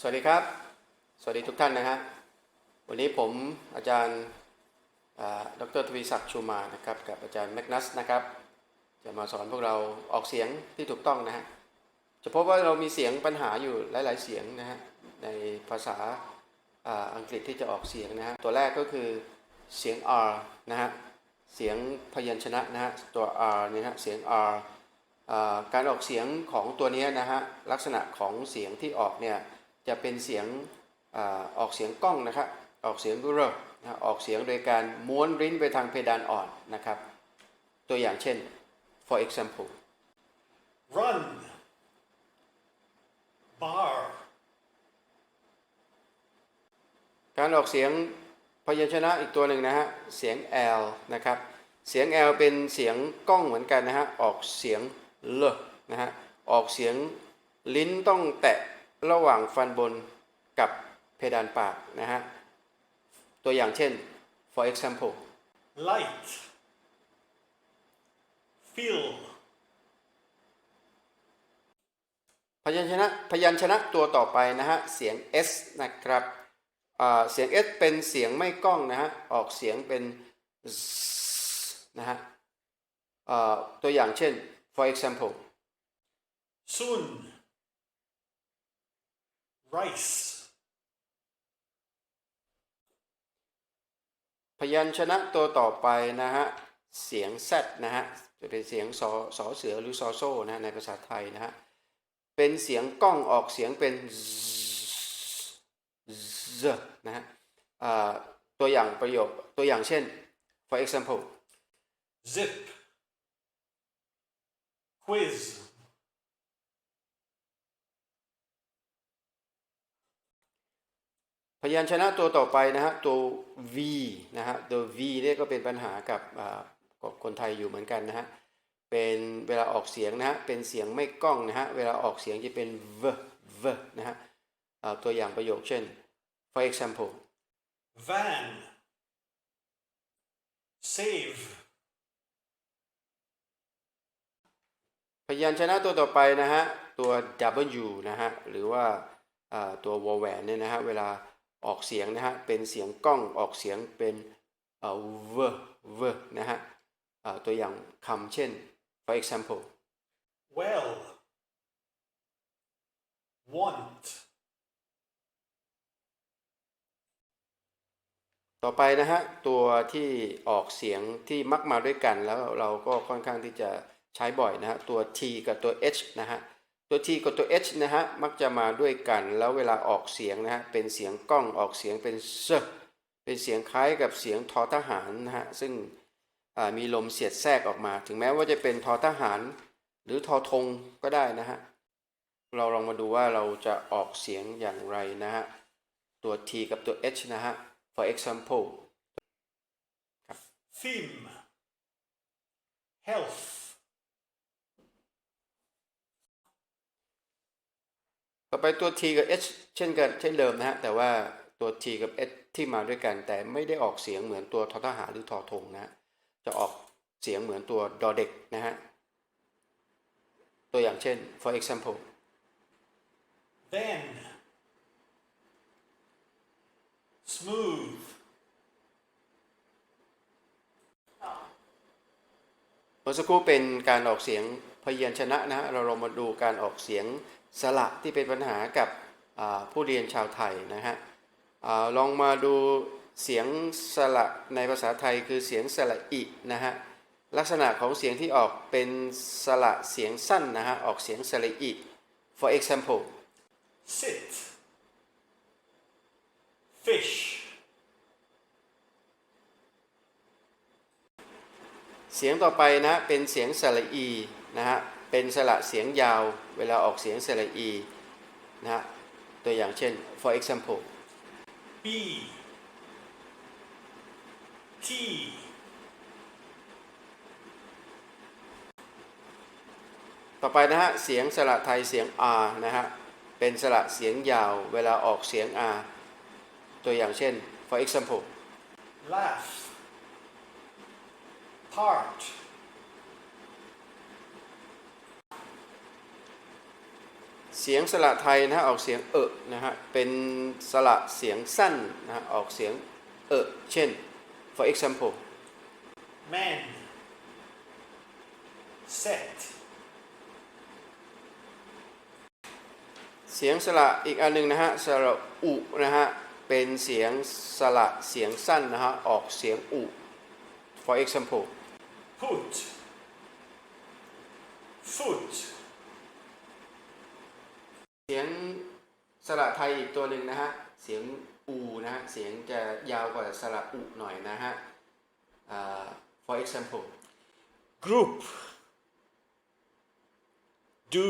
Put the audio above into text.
สวัสดีครับ สวัสดีทุกท่านนะฮะ วันนี้ผมอาจารย์ดรทวีศักดิ์ชูมา นะครับ กับอาจารย์แมกนัสนะครับ จะมาสอนพวกเราออกเสียงที่ถูกต้องนะฮะ จะพบว่าเรามีเสียงปัญหาอยู่หลาย ๆ เสียงนะฮะ ในภาษาอังกฤษที่จะออกเสียงนะฮะ ตัวแรกก็คือเสียง R นะฮะ เสียงพยัญชนะนะฮะ ตัว R เนี่ยนะฮะ เสียง R การออกเสียงของตัวนี้นะฮะ ลักษณะของเสียงที่ออกเนี่ย จะเป็นเสียงอาออกเสียงก้องนะครับออกเสียงเรนะฮะออกเสียงโดยการม้วนริ้นไปทางเพดานอ่อนนะครับ ตัวอย่างเช่น for example run, bar, การออกเสียงพยัญชนะอีกตัวหนึ่งนะฮะ เสียง L นะครับ เสียง L เป็นเสียงก้องเหมือนกันนะฮะ ออกเสียงเลนะฮะ ออกเสียงลิ้นต้องแตะ ระหว่างฟันบนกับเพดานปากนะฮะ ตัวอย่างเช่น for example light, fill, พยัญชนะพยัญชนะตัวต่อไปนะฮะ เสียง S นะครับอ่าเสียง S เป็นเสียงไม่ก้องนะฮะ ออกเสียงเป็น Z นะฮะอ่าตัวอย่างเช่น for example soon, rice, พยัญชนะตัวต่อไปนะฮะ เสียง Z นะฮะ จะเป็นเสียงสอสอเสือหรือซอโซ่นะฮะในภาษาไทยนะฮะ เป็นเสียงก้องออกเสียงเป็น Z นะฮะอ่าตัวอย่างประโยคตัวอย่างเช่น for example zip, quiz, พ ยัญชนะตัวต่อไปนะฮะตัว V นะฮะตัว V เนี่ยก็เป็นปัญหากับอ่ากับคนไทยอยู่เหมือนกันนะฮะเป็นเวลาออกเสียงนะฮะเป็นเสียงไม่ก้องนะฮะเวลาออกเสียงจะเป็น V V นะฮะอ่าตัวอย่างประโยคเช่น for example van, save, พยัญชนะตัวต่อไปนะฮะตัว W นะฮะหรือว่าอ่าตัววอแหวนเนี่ยนะฮะเวลา ออกเสียงนะฮะเป็นเสียงก้องออกเสียงเป็นเอ่อ V V นะฮะอ่าตัวอย่างคำเช่น for example well, want, ต่อไปนะฮะตัวที่ออกเสียงที่มักมาด้วยกันแล้วเราก็ค่อนข้างที่จะใช้บ่อยนะฮะตัว T กับตัว H นะฮะ ตัว T กับตัว H นะฮะมักจะมาด้วยกัน แล้วเวลาออกเสียงนะฮะเป็นเสียงกล้องออกเสียงเป็นเซเป็นเสียงคล้ายกับเสียงทอทหารนะฮะซึ่งมีลมเสียดแทรกออกมา ถึงแม้ว่าจะเป็นทอทหาร หรือทอธงก็ได้นะฮะเราลองมาดูว่าเราจะออกเสียงอย่างไรนะฮะตัว T กับตัว H นะฮะ for example theme, health, ต่อไปตัว T กับ H เช่นกันเช่นเดิมนะฮะแต่ว่าตัว T กับ H ที่มาด้วยกัน แต่ไม่ได้ออกเสียงเหมือนตัวทอทหารหรือทอทงนะฮะจะออกเสียงเหมือนตัวดอเด็กนะฮะตัวอย่างเช่น for example then, smooth, เมื่อสักครู่เป็นการออกเสียง พยัญชนะนะเราลองมาดูการออกเสียงสระที่เป็นปัญหากับผู้เรียนชาวไทยนะฮะอลองมาดูเสียงสระในภาษาไทยคือเสียงสระอินะฮะลักษณะของเสียงที่ออกเป็นสระเสียงสั้นนะฮะออกเสียงสระอิ for example sit, fish, เสียงต่อไปนะเป็นเสียงสระอี นะฮะเป็นสระเสียงยาวเวลาออกเสียงสระอีนะฮะตัวอย่างเช่น for example B, T, ต่อไปนะฮะเสียงสระไทยเสียง R นะฮะเป็นสระเสียงยาวเวลาออกเสียง R ตัวอย่างเช่น for example laugh, part, ส เสียงสระไทยนะฮะออกเสียงเอะนะฮะเป็นสระเสียงสั้นนะฮะออกเสียงเอะเช่น for example man, set, เสียงสระอีกอันหนึ่งนะฮะสระอุนะฮะเป็นเสียงสระเสียงสั้นนะฮะออกเสียงอุ for example put, foot, เสียงสระไทยอีกตัวหนึ่งนะฮะ เสียงอูนะฮะ เสียงจะยาวกว่าสระอุหน่อยนะฮะ for example group, do,